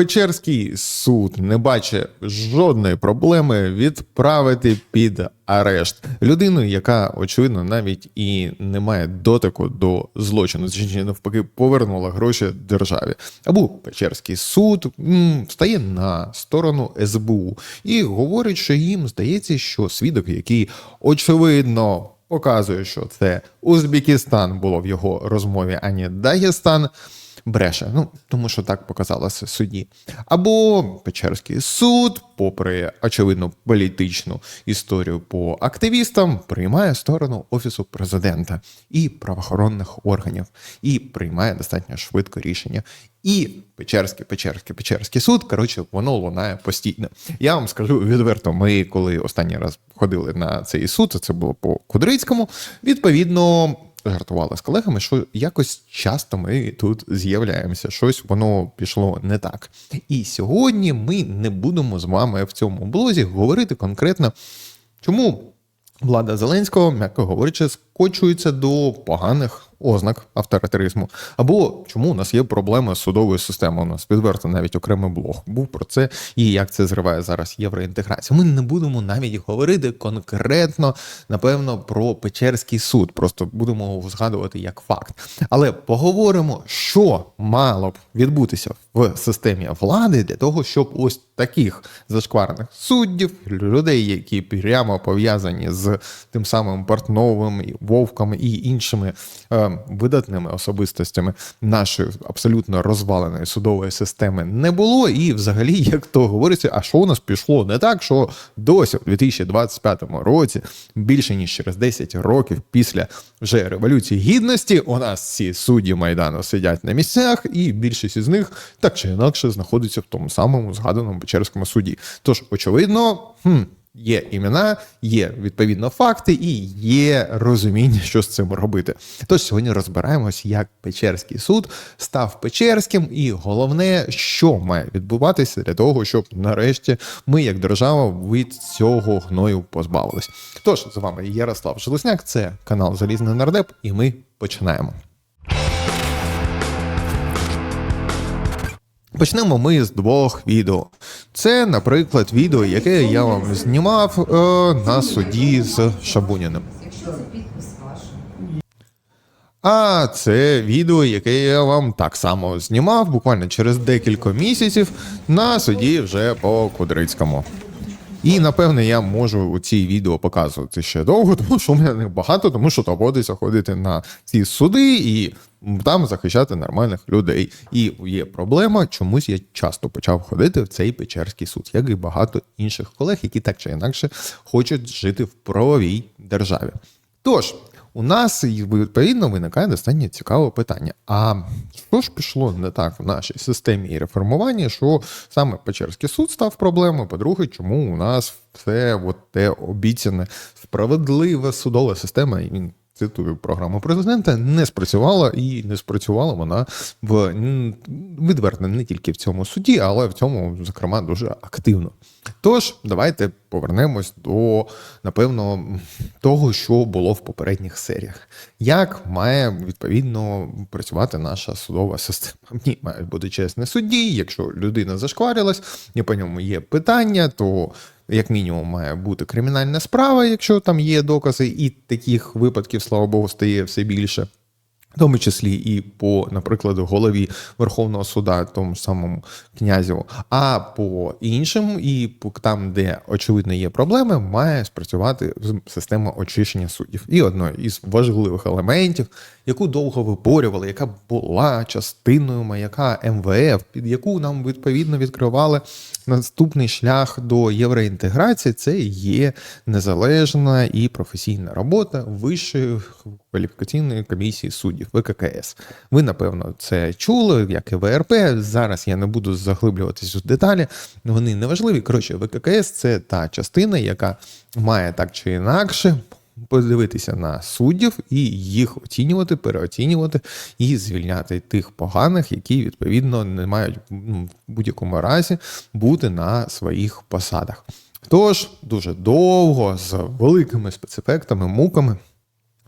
Печерський суд не бачить жодної проблеми відправити під арешт людину, яка очевидно навіть і не має дотику до злочину, чи навпаки повернула гроші державі. Або Печерський суд м, стає на сторону СБУ і говорить, що їм здається, що свідок, який очевидно. Показує, що це Узбекистан було в його розмові, а не Дагестан бреше. Ну тому що так показалося судді. Або Печерський суд, попри очевидно політичну історію по активістам, приймає сторону офісу президента і правоохоронних органів, і приймає достатньо швидко рішення. І Печерський, Печерський, Печерський суд, коротше, воно лунає постійно. Я вам скажу відверто, ми коли останній раз ходили на цей суд, це було по Кудрицькому, відповідно жартували з колегами, що якось часто ми тут з'являємося, щось воно пішло не так. І сьогодні ми не будемо з вами в цьому блозі говорити конкретно, чому влада Зеленського, м'яко говорячи, скочується до поганих ознак авторитаризму, або чому у нас є проблеми з судовою системою. У нас відверто навіть окремий блог був про це і як це зриває зараз євроінтеграцію. Ми не будемо навіть говорити конкретно, напевно, про Печерський суд. Просто будемо згадувати як факт. Але поговоримо, що мало б відбутися в системі влади для того, щоб ось таких зашкварних суддів, людей, які прямо пов'язані з тим самим Портновим, Вовком і іншими. Е, видатними особистостями нашої абсолютно розваленої судової системи не було. І, взагалі, як то говориться, а що у нас пішло не так, що досі в 2025 році, більше ніж через 10 років після вже революції гідності, у нас ці судді майдану сидять на місцях, і більшість із них так чи інакше знаходиться в тому самому згаданому Печерському суді. Тож, очевидно, хм. Є імена, є відповідно факти і є розуміння, що з цим робити. Тож сьогодні розбираємось, як Печерський суд став Печерським, і головне, що має відбуватися для того, щоб нарешті ми, як держава, від цього гною позбавились. Тож з вами Ярослав Железняк, це канал Залізний Нардеп, і ми починаємо. Почнемо ми з двох відео. Це, наприклад, відео, яке я вам знімав е, на суді з Шабуніним. А це відео, яке я вам так само знімав буквально через декілька місяців на суді вже по Кудрицькому. І напевне я можу ці відео показувати ще довго, тому що у мене них багато, тому що доводиться ходити на ці суди і там захищати нормальних людей. І є проблема, чомусь я часто почав ходити в цей Печерський суд, як і багато інших колег, які так чи інакше хочуть жити в правовій державі. Тож. У нас відповідно виникає достатньо цікаве питання. А що ж пішло не так в нашій системі і реформуванні, що саме Печерський суд став проблемою? По-друге, чому у нас все от те обіцяне справедлива судова система? Цитую програму президента, не спрацювала і не спрацювала вона в відверто не тільки в цьому суді, але в цьому, зокрема, дуже активно. Тож, давайте повернемось до, напевно, того, що було в попередніх серіях. Як має відповідно працювати наша судова система? Ні, мають бути чесні судді. Якщо людина зашкварилась, і по ньому є питання, то як мінімум має бути кримінальна справа, якщо там є докази, і таких випадків, слава Богу, стає все більше. В тому числі і по, наприклад, голові Верховного суда, тому самому князю, а по іншим, і там, де очевидно є проблеми, має спрацювати система очищення суддів. І одно із важливих елементів, яку довго виборювали, яка була частиною маяка МВФ, під яку нам відповідно відкривали наступний шлях до євроінтеграції, це є незалежна і професійна робота вищої кваліфікаційної комісії суддів ВККС. Ви, напевно, це чули, як і ВРП. Зараз я не буду заглиблюватись у деталі, вони не важливі. Коротше, ВККС це та частина, яка має так чи інакше. Подивитися на суддів і їх оцінювати, переоцінювати і звільняти тих поганих, які відповідно не мають ну, в будь-якому разі бути на своїх посадах. Тож дуже довго з великими спецефектами, муками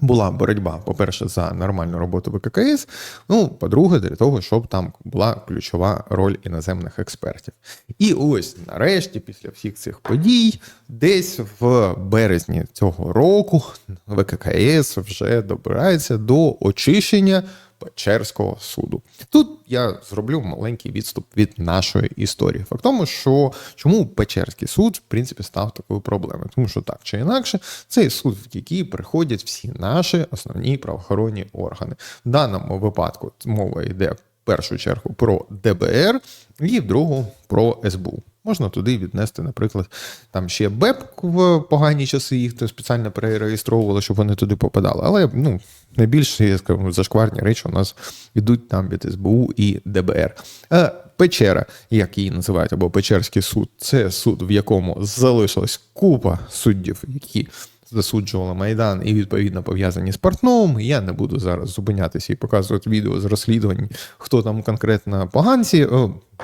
була боротьба, по-перше, за нормальну роботу ВККС. Ну, по-друге, для того, щоб там була ключова роль іноземних експертів. І ось нарешті, після всіх цих подій, десь в березні цього року ВККС вже добирається до очищення. Печерського суду. Тут я зроблю маленький відступ від нашої історії. Факт тому, що чому Печерський суд в принципі став такою проблемою, тому що так чи інакше, цей суд, в який приходять всі наші основні правоохоронні органи. В даному випадку мова йде в першу чергу про ДБР і в другу про СБУ. Можна туди віднести, наприклад, там ще БЕП в погані часи, їх то спеціально перереєстровували, щоб вони туди попадали. Але ну, найбільш я скажу, зашкварні речі у нас йдуть там від СБУ і ДБР. Е, Печера, як її називають, або Печерський суд, це суд, в якому залишилась купа суддів, які засуджували Майдан і відповідно пов'язані з Портновим. Я не буду зараз зупинятися і показувати відео з розслідувань, хто там конкретно поганці.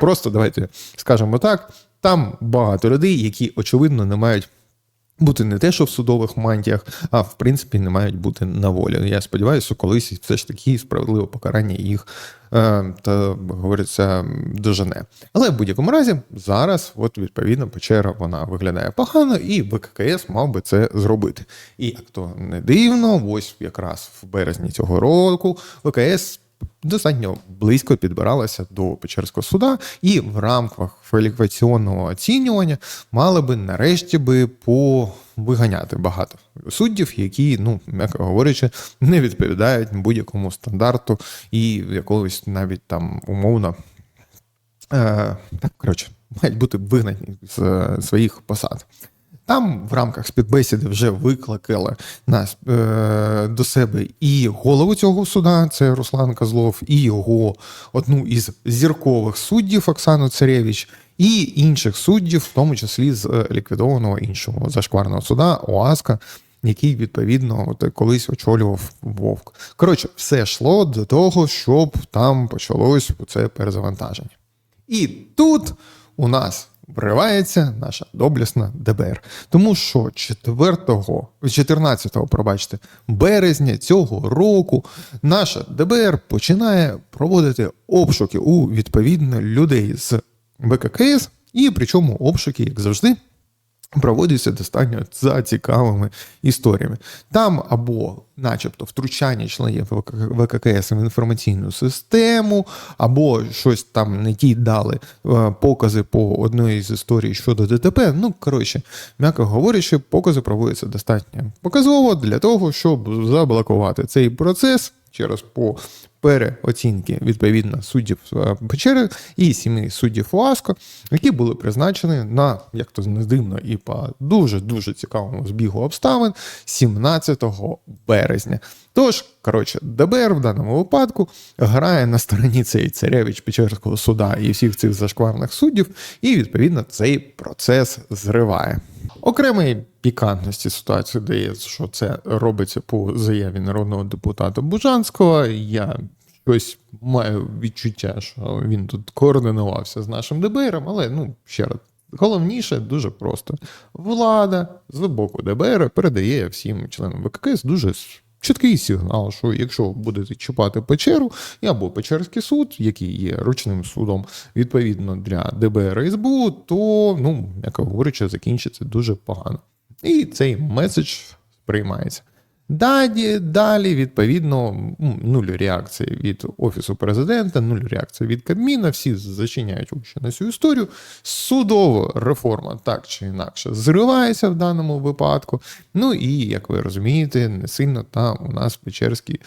Просто давайте скажемо так: там багато людей, які очевидно не мають. Бути не те, що в судових мантіях, а в принципі не мають бути на волі. Я сподіваюся, колись все ж таки справедливе покарання їх е, та говориться дожене. Але в будь-якому разі зараз, от відповідно, печера вона виглядає погано, і ВККС мав би це зробити. І як то не дивно, ось якраз в березні цього року ВКС достатньо близько підбиралася до Печерського суда, і в рамках кваліфікаційного оцінювання мали би нарешті би повиганяти багато суддів, які, ну м'яко говорячи, не відповідають будь-якому стандарту і якогось навіть там умовно. Е, так, коротше, мають бути вигнані з е, своїх посад. Там в рамках співбесіди вже викликали нас е, до себе і голову цього суда, це Руслан Козлов, і його одну із зіркових суддів Оксану Царевич, і інших суддів, в тому числі з е, ліквідованого іншого зашкварного суда ОАСКа, який відповідно от, колись очолював Вовк. Коротше, все йшло до того, щоб там почалось це перезавантаження. І тут у нас вривається наша доблісна ДБР. Тому що 4, 14 пробачте, березня цього року наша ДБР починає проводити обшуки у відповідно людей з ВККС, і причому обшуки, як завжди, проводяться достатньо за цікавими історіями. Там або, начебто, втручання членів ВККС в інформаційну систему, або щось там не ті дали е, покази по одної з історій щодо ДТП. Ну, коротше, м'яко говорячи, покази проводяться достатньо показово для того, щоб заблокувати цей процес через по переоцінки відповідно суддів е, печери і сіми суддів УАСКО, які були призначені на як то не дивно, і по дуже дуже цікавому збігу обставин 17 березня. Тож, коротше, ДБР в даному випадку грає на стороні цей царевич Печерського суда і всіх цих зашкварних суддів, і відповідно цей процес зриває. Окремої пікантності ситуації дає, що це робиться по заяві народного депутата Бужанського. Я щось маю відчуття, що він тут координувався з нашим ДБРом, але ну ще раз. Головніше дуже просто. Влада з боку ДБР передає всім членам ВККС дуже чіткий сигнал, що якщо будете чіпати печеру або Печерський суд, який є ручним судом відповідно для ДБР і СБУ, то, ну, як говорячи, закінчиться дуже погано. І цей меседж сприймається. Далі, далі, відповідно, нуль реакції від Офісу президента, нуль реакції від Кабміна, всі зачиняють очі на цю історію. Судова реформа так чи інакше зривається в даному випадку. Ну і, як ви розумієте, не сильно там у нас Печерський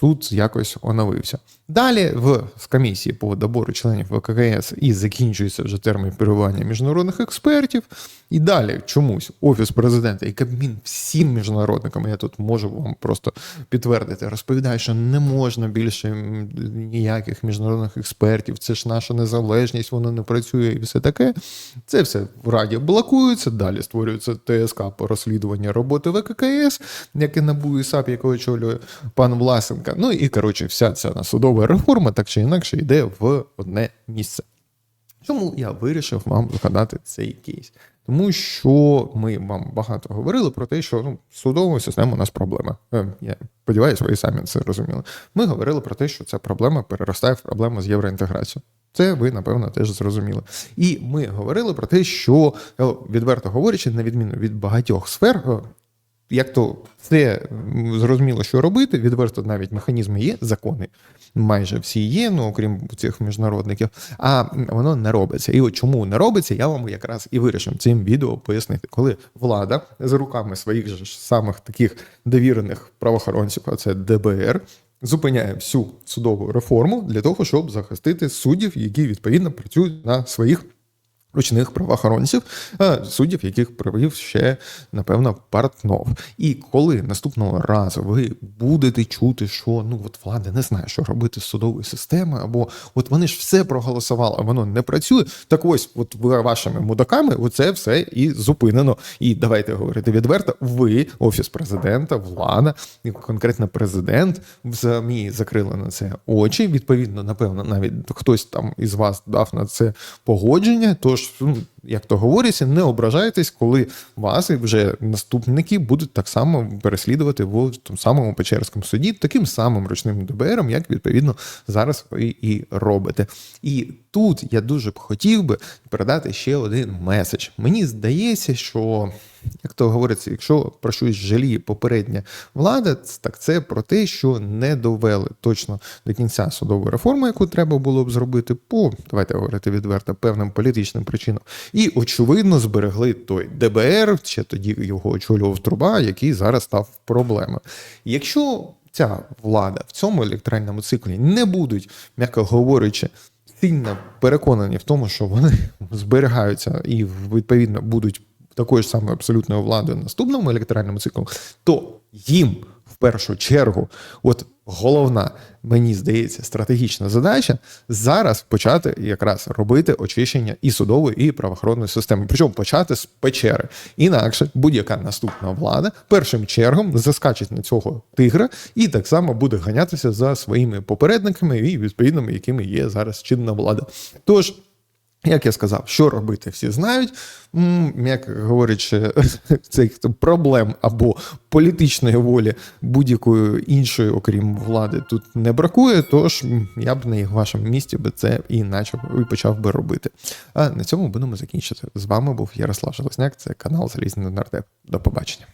суд якось оновився. Далі в комісії по добору членів ВККС і закінчується вже термін перебування міжнародних експертів. І далі чомусь Офіс президента і Кабмін всім міжнародникам, я тут можу вам просто підтвердити, розповідає, що не можна більше ніяких міжнародних експертів. Це ж наша незалежність, воно не працює і все таке. Це все в раді блокується. Далі створюється ТСК по розслідуванню роботи ВККС, яке НАБУ і САП, яке очолює пан Власенка. Ну і коротше, вся ця судова реформа так чи інакше йде в одне місце. Чому я вирішив вам згадати цей кейс? Тому що ми вам багато говорили про те, що ну, судовою системою у нас проблема. Е, Я сподіваюся, ви самі це розуміли. Ми говорили про те, що ця проблема переростає в проблему з євроінтеграцією. Це ви, напевно, теж зрозуміли. І ми говорили про те, що е, відверто говорячи, на відміну від багатьох сфер, е, як то все зрозуміло, що робити, відверто навіть механізми є, закони майже всі є, ну окрім цих міжнародників, а воно не робиться. І от чому не робиться, я вам якраз і вирішив цим відео пояснити, коли влада з руками своїх же самих таких довірених правоохоронців, а це ДБР. Зупиняє всю судову реформу для того, щоб захистити суддів, які відповідно працюють на своїх ручних правоохоронців, е, суддів, яких провів ще, напевно, Партнов. І коли наступного разу ви будете чути, що ну от влада не знає, що робити з судовою системою, або от вони ж все проголосували, а воно не працює. Так ось, от ви вашими мудаками, оце все і зупинено. І давайте говорити відверто, ви, офіс президента, влада, конкретно президент, самі закрили на це очі. Відповідно, напевно, навіть хтось там із вас дав на це погодження. Тож, ну, як то говориться, не ображайтесь, коли вас вже наступники будуть так само переслідувати в тому самому Печерському суді, таким самим ручним ДБРом, як відповідно зараз ви і робите. І тут я дуже б хотів би передати ще один меседж. Мені здається, що. Як то говориться, якщо про щось жаліє попередня влада, так це про те, що не довели точно до кінця судову реформу, яку треба було б зробити по давайте говорити відверто певним політичним причинам, і очевидно зберегли той ДБР, ще тоді його очолював труба, який зараз став проблемою. Якщо ця влада в цьому електоральному циклі не будуть, м'яко говорячи, сильно переконані в тому, що вони зберігаються і відповідно будуть такою ж самою абсолютною владою в наступному електоральному циклу, то їм в першу чергу, от головна, мені здається, стратегічна задача зараз почати якраз робити очищення і судової, і правоохоронної системи. Причому почати з печери. Інакше будь-яка наступна влада першим чергом заскачить на цього тигра і так само буде ганятися за своїми попередниками і відповідними, якими є зараз чинна влада. Тож. Як я сказав, що робити, всі знають. Як говорячи, цих проблем або політичної волі будь-якої іншої, окрім влади, тут не бракує. Тож я б на вашому місці би це і начав і почав би робити. А на цьому будемо закінчити. З вами був Ярослав Железняк, це канал Залізний Нардеп. До побачення.